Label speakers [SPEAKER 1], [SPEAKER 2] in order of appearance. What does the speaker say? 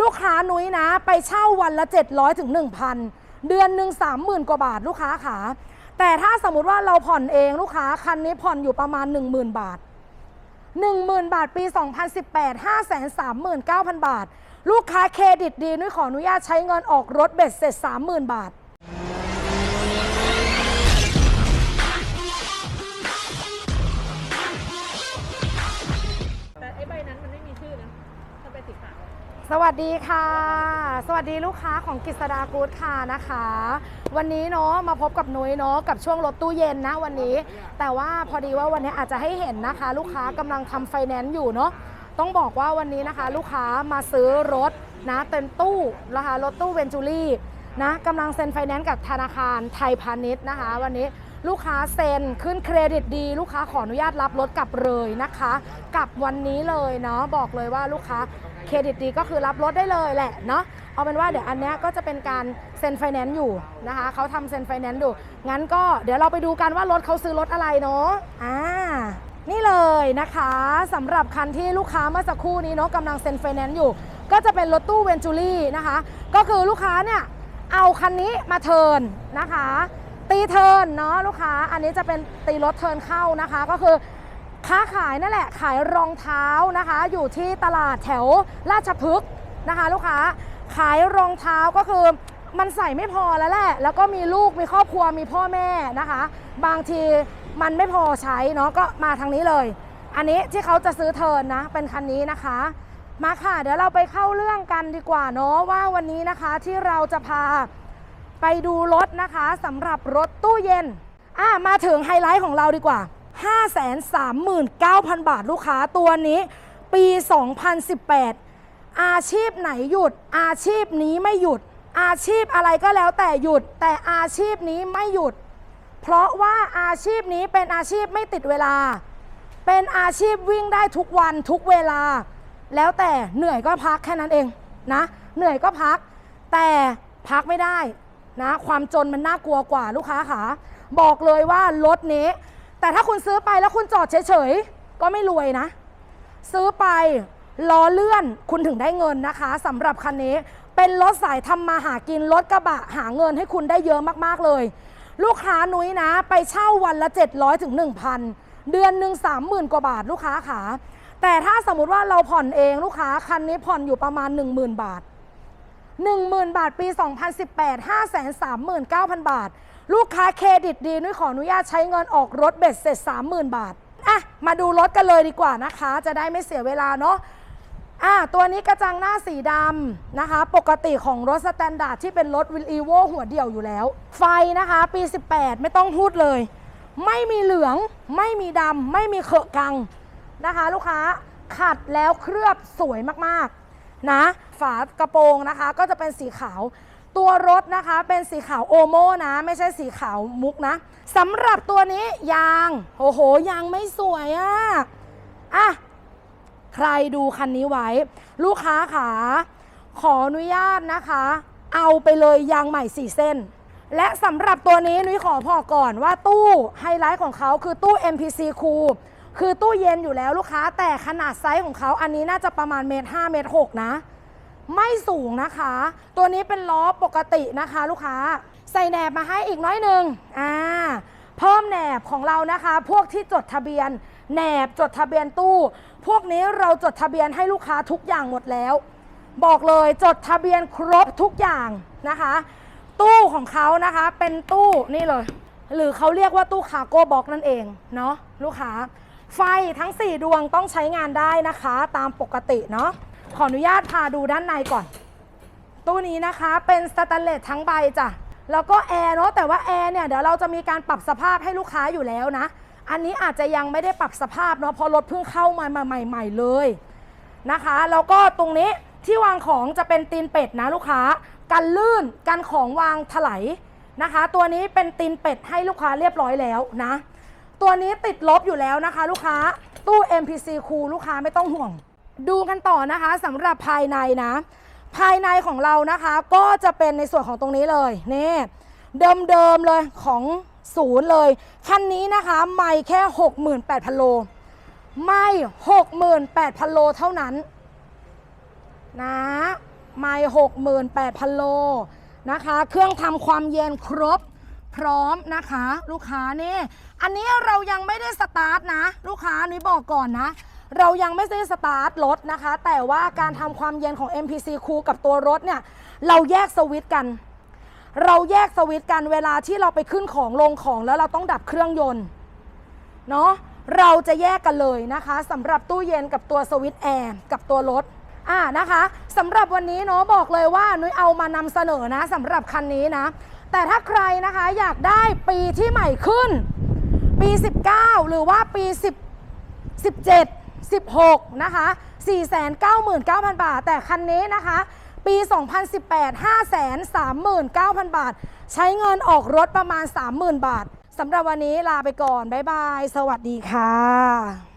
[SPEAKER 1] ลูกค้านุ้ยนะ ไปเช่าวันละ 700ถึง1,000 เดือนหนึ่ง30,000 กว่าบาทลูกค้าขาแต่ถ้าสมมุติว่าเราผ่อนเองลูกค้าคันนี้ผ่อนอยู่ประมาณ 10,000 บาท 10,000 บาทปี 2018 539,000 บาท ลูกค้าเครดิตดีนุ้ยขออนุญาตใช้เงินออกรถเบ็ดเสร็จ 30,000 บาท
[SPEAKER 2] สวั
[SPEAKER 1] สดีค่ะ สวัสดีลูกค้าของกิษดากูดค่ะนะคะ วันนี้เนาะมาพบกับนุ้ยเนาะกับช่วงรถตู้เย็นนะวันนี้ แต่ว่าพอดีว่าวันนี้อาจจะให้เห็นนะคะ ลูกค้ากำลังทำไฟแนนซ์อยู่เนาะต้องบอกว่าวันนี้นะคะ ลูกค้ามาซื้อรถนะเต็มตู้นะคะรถตู้เวนจูรี่นะกำลังเซ็นไฟแนนซ์กับธนาคารไทยพาณิชย์นะคะ วันนี้ลูกค้าเซ็นขึ้นเครดิตดี ลูกค้าขออนุญาตรับรถกลับเลยนะคะกลับวันนี้เลยเนาะบอกเลยว่าลูกค้า เครดิตดีก็คือรับรถได้เลยแหละเนาะเอาเป็นว่าเดี๋ยวอันนี้ก็จะเป็นการเซ็นไฟแนนซ์อยู่นะคะเขาทำเซ็นไฟแนนซ์อยู่งั้นก็เดี๋ยวเราไปดูกันว่ารถเขาซื้อรถอะไรเนาะอ่านี่เลยนะคะสำหรับคันที่ลูกค้าเมื่อสักครู่นี้เนาะกำลังเซ็นไฟแนนซ์อยู่ ก็จะเป็นรถตู้เวนจูรี่นะคะ ก็คือลูกค้าเนี่ยเอาคันนี้มาเทิร์นนะคะ ตีเทิร์นเนาะลูกค้าอันนี้จะเป็นตีรถเทิร์นเข้านะคะ ก็คือ ค้าขายนั่นแหละขายรองเท้านะคะ อยู่ที่ตลาดแถวราชพฤกษ์นะคะ ลูกค้าขายรองเท้าก็คือมันใส่ไม่พอแล้วแหละ แล้วก็มีลูกมีครอบครัวมีพ่อแม่นะคะ บางทีมันไม่พอใช้เนาะก็มาทางนี้เลย อันนี้ที่เขาจะซื้อเทินนะ เป็นคันนี้นะคะ มาค่ะ เดี๋ยวเราไปเข้าเรื่องกันดีกว่าเนาะว่าวันนี้นะคะที่เราจะพาไปดูรถนะคะสำหรับรถตู้เย็นอะมาถึงไฮไลท์ของเราดีกว่า 539,000 บาทลูกค้าตัวนี้ปี 2018 อาชีพไหนหยุด อาชีพนี้ไม่หยุด อาชีพอะไรก็แล้วแต่หยุด แต่อาชีพนี้ไม่หยุด เพราะว่าอาชีพนี้เป็นอาชีพไม่ติดเวลา เป็นอาชีพวิ่งได้ทุกวันทุกเวลา แล้วแต่เหนื่อยก็พักแค่นั้นเองนะ เหนื่อยก็พัก แต่พักไม่ได้นะ ความจนมันน่ากลัวกว่าลูกค้าขาบอกเลยว่ารถนี้ แต่ถ้าคุณซื้อไปแล้วคุณจอดเฉยๆ ก็ไม่รวยนะ ซื้อไปล้อเลื่อนคุณถึงได้เงินนะคะสำหรับคันนี้เป็นรถสายทำมาหากินรถกระบะหาเงินให้คุณได้เยอะมากๆเลย ลูกค้านุ้ยนะ ไปเช่าวันละ 700ถึง1,000 เดือนหนึ่ง30,000 กว่าบาทลูกค้าขาแต่ถ้าสมมติว่าเราผ่อนเองลูกค้าคันนี้ผ่อนอยู่ประมาณ 10,000 บาท 10,000 บาทปี 2018 539,000 บาท ลูกค้าเครดิตดีนุ้ยขออนุญาตใช้เงินออกรถเบ็ดเสร็จ 30,000 บาทอะมาดูรถกันเลยดีกว่านะคะ จะได้ไม่เสียเวลาเนาะอะตัวนี้กระจังหน้าสีดำนะคะ ปกติของรถสแตนดาร์ดที่เป็นรถวิลอีโวหัวเดี่ยวอยู่แล้ว ไฟนะคะปี 18 ไม่ต้องพูดเลย ไม่มีเหลือง ไม่มีดำไม่มีเขอะกังนะคะ ลูกค้าขัดแล้วเคลือบสวยมาก นะ ฝากระโปรงนะคะ ก็จะเป็นสีขาว ตัวรถนะคะเป็นสีขาวโอโมนะ ไม่ใช่สีขาวมุกนะสำหรับตัวนี้ยาง โอ้โห ยางไม่สวยอะ่ะอะ ใครดูคันนี้ไว้ ลูกค้าขาขออนุญาตนะคะ เอาไปเลยยางใหม่4เส้น และสำหรับตัวนี้นุ้ยขอพอก่อนว่าตู้ไฮไลท์ของเขาคือตู้ MPC คู คือตู้เย็นอยู่แล้วลูกค้า แต่ขนาดไซส์ของเขาอันนี้น่าจะประมาณเมตรห้าเมตรหกนะ ไม่สูงนะคะ ตัวนี้เป็นล้อปกตินะคะ ลูกค้า ใส่แหนบมาให้อีกน้อยหนึ่งอ่าเพิ่มแหนบของเรานะคะ พวกที่จดทะเบียนแหนบจดทะเบียนตู้ พวกนี้เราจดทะเบียนให้ลูกค้าทุกอย่างหมดแล้ว บอกเลยจดทะเบียนครบทุกอย่างนะคะ ตู้ของเขานะคะเป็นตู้นี่เลย หรือเขาเรียกว่าตู้คาร์โก้บ็อกนั่นเองเนาะลูกค้า ไฟทั้ง 4 ดวงต้องใช้งานได้นะคะ ตามปกติเนาะขออนุญาตพาดูด้านในก่อน ตู้นี้นะคะเป็นสแตนเลสทั้งใบจ้ะแล้วก็แอร์เนาะแต่ว่าแอร์เนี่ยเดี๋ยวเราจะมีการปรับสภาพให้ลูกค้าอยู่แล้วนะ อันนี้อาจจะยังไม่ได้ปรับสภาพเนาะเพราะรถเพิ่งเข้ามามาใหม่ ๆ เลยนะคะแล้วก็ตรงนี้ที่วางของจะเป็นตีนเป็ดนะลูกค้ากันลื่นกันของวางถลายนะคะ ตัวนี้เป็นตีนเป็ดให้ลูกค้าเรียบร้อยแล้วนะ ตัวนี้ติดลบอยู่แล้วนะคะ ลูกค้าตู้ MPC คูลูกค้าไม่ต้องห่วง ดูกันต่อนะคะสำหรับภายในนะ ภายในของเรานะคะก็จะเป็นในส่วนของตรงนี้เลยนี่เดิมๆเลยของศูนย์เลย คันนี้นะคะไม่แค่ 68,000 โล ไม่ 68,000 โลเท่านั้นนะไม่ 68,000 โลนะคะ เครื่องทำความเย็นครบ พร้อมนะคะ ลูกค้านี่อันนี้เรายังไม่ได้สตาร์ทนะ ลูกค้านี่บอกก่อนนะ เรายังไม่ได้สตาร์ทรถนะคะ แต่ว่าการทำความเย็นของ MPC Cool กับตัวรถเนี่ยเราแยกสวิตช์กัน เราแยกสวิตช์กันเวลาที่เราไปขึ้นของลงของแล้วเราต้องดับเครื่องยนต์เนาะเราจะแยกกันเลยนะคะสำหรับตู้เย็นกับตัวสวิตช์แอร์กับตัวรถอ่านะคะสำหรับวันนี้เนาะบอกเลยว่านุ้ยเอามานำเสนอนะสำหรับคันนี้นะ แต่ถ้าใครนะคะอยากได้ปีที่ใหม่ขึ้น ปี 19 หรือว่าปี 10 17 16 นะคะ 499,000 บาท แต่คันนี้นะคะ ปี 2018 539,000 บาท ใช้เงินออกรถประมาณ 30,000 บาทสำหรับวันนี้ลาไปก่อน บ๊ายบาย สวัสดีค่ะ